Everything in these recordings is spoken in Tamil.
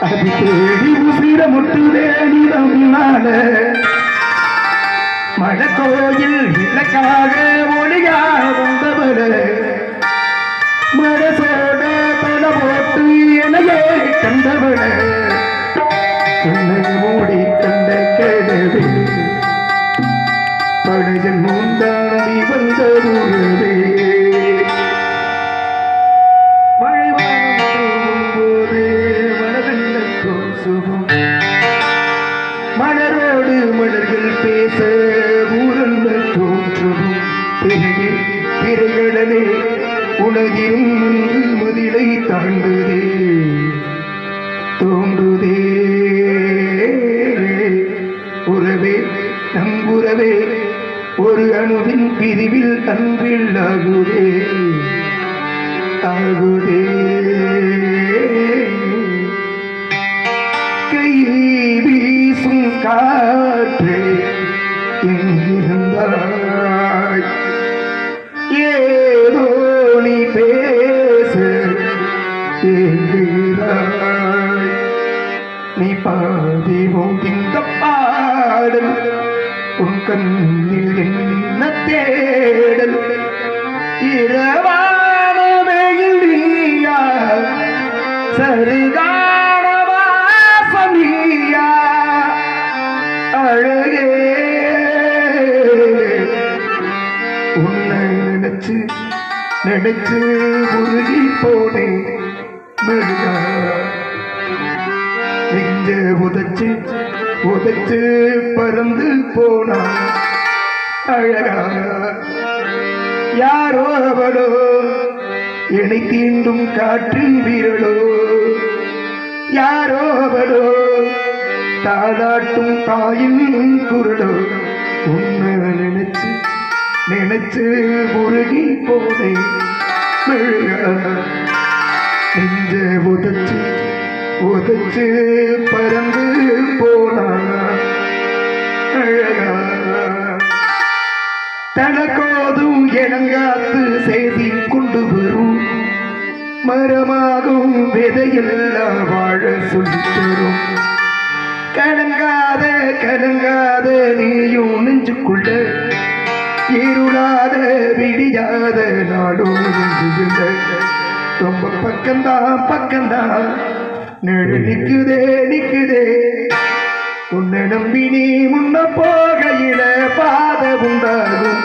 அது தேடி உசிர முட்டுதே நிதம் நாள. மழக்கோயில் விளக்காக ஒளியா வந்தவர மனசோட பல போட்டு எனையே கண்டவள. கண்ணை மூடி கண்ட கேடவே. படையன் முந்தாடி வந்த உறவே ஒரு அணுவின் பிரிவில் அன்பில் ஆகுதே ஆகுதே. கை வீசும் காற்று எங்கிருந்தாய்? ஏதோ நீ பேச நீ பாதி இந்த பாடல் உன் கண்ணில் என்ன தேடல்? இரவான வெயில் நீயா சருகான அழகே. உன்னை நினைச்சு நினைச்சு உருகி போனேன் மெழுகா எங்கே உதச்சு புதைத்து பறந்து போனா அழகா யாரோ அவளோ? இணை தீண்டும் காற்றின் வீரலோ? யாரோ அவளோ? தாளாட்டும் தாயின் குரலோ? உன்னை நினைச்சு நினைச்சு முருகி போனே நெஞ்ச உதச்சு உதச்சு பறந்து தனக்கோதும் எனங்காத்து செய்தி கொண்டு வரும் மரமாகும் விதையெல்லாம் வாழ சொல்லித்தரும் கலங்காத கலங்காத நீயும் நெஞ்சுக்குள்ள. இருளாத விடியாத நாடும் நெஞ்சுகின்ற ரொம்ப பக்கம்தான் பக்கம்தான். நெடு நிற்குதே நிக்குதே உன்னை நம்பி நீ முன்ன போகையில பாத உண்டாகும்.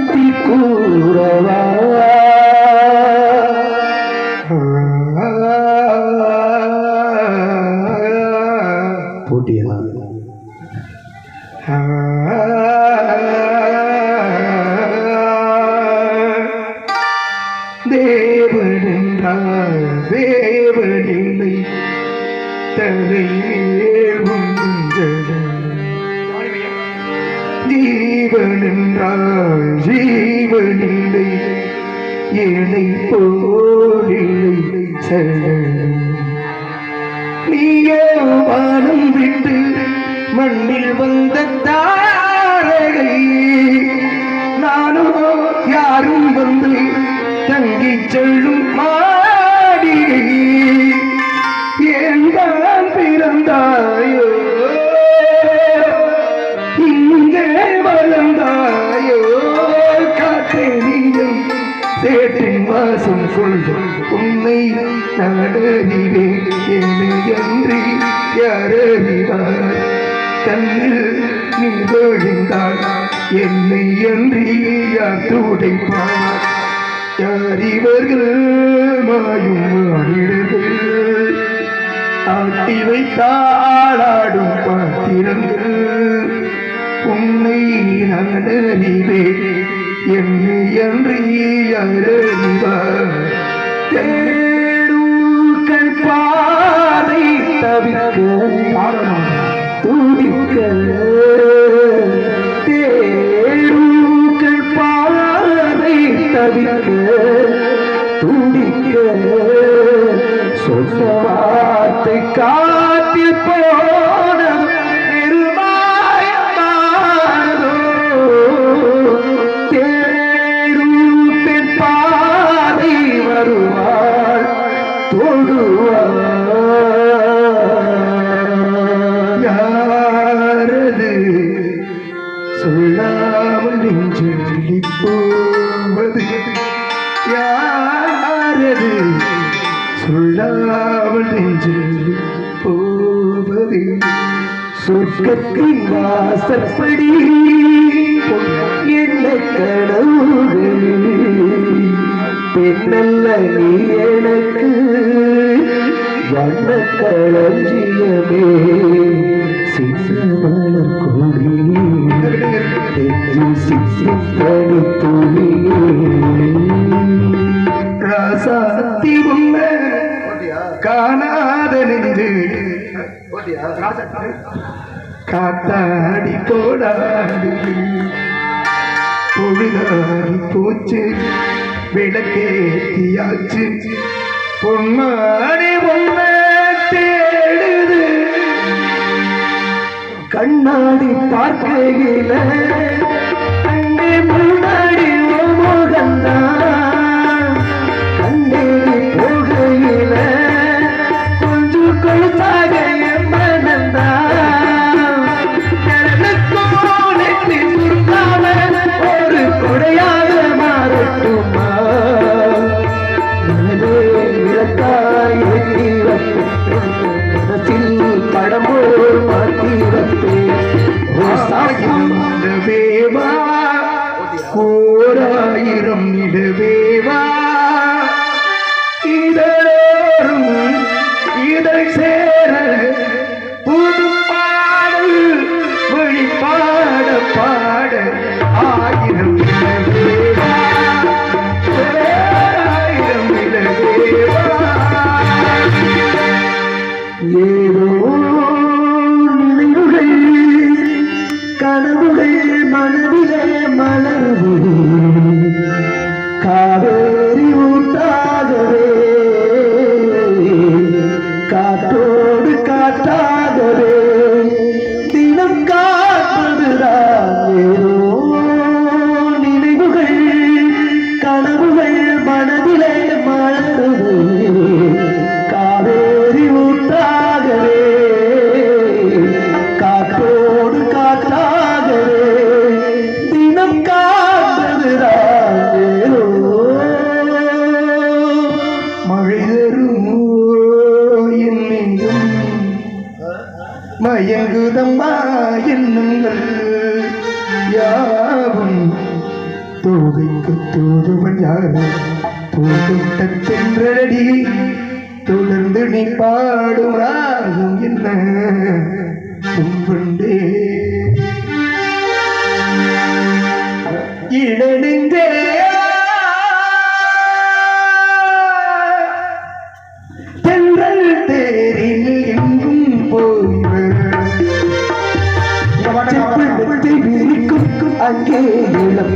സ്നേഹത്തിൽ കൂറവാ പൊടിയാണ് ദേവനെന്താ ദേവനില്ലേ തലയിൽ ஜீவனென்றால் ஜீவனில்லை ஏழை போலில்லை சரணம் நீயோ வானம் விட்டு மண்ணில் வந்த தாரகை நானோ யாரும் வந்து தங்கி செல்லும் சேற்றின் வாசம் உன்னை நாடறிவே என்னையன்றி யாரறிவார்? கண்ணில் நீ விழுந்தால் என்னை அன்றி யார் துடைப்பார்? யார் இவர்கள் மாயும் மானிடர்கள்? ஆட்டி வைத்தாளாடும் பாத்திரங்கள். உன்னை நான் என்னை அன்றி அறிவார் பாதை தவிர்க்க துடிக்க தேடுக்கள் பாதை சொர்க்கத்தின் வாசற்படி என்ன கனவுகளில் பெண்ணல்ல நீ எனக்கு வண்ண களஞ்சியமே சிசமலர் கொடி சிசித்தனி துணியே ராசாத்தி உள்ள காணாத நெஞ்சு. காத்தாடி கோடாடி. பொழுதாடி போச்சு விளக்கேத்தியாச்சு. பொன்மாடி உண்மை தேடுது. கண்ணாடி பார்க்கையில் வேறு புது பாடல் வெளிப்பாட பாட ஆயிரம் ஏதோ நினைவுகள் கனவுகள் மனதிலே மலர்வுகள் தூதுக்கு தூதுவன் யாரோ தூதுட்ட சென்றடி தொடர்ந்து நீ பாடும் ராகம் என்ன? உன்பண்டே தென்றல் தேரில் எங்கும் போய் அங்கே.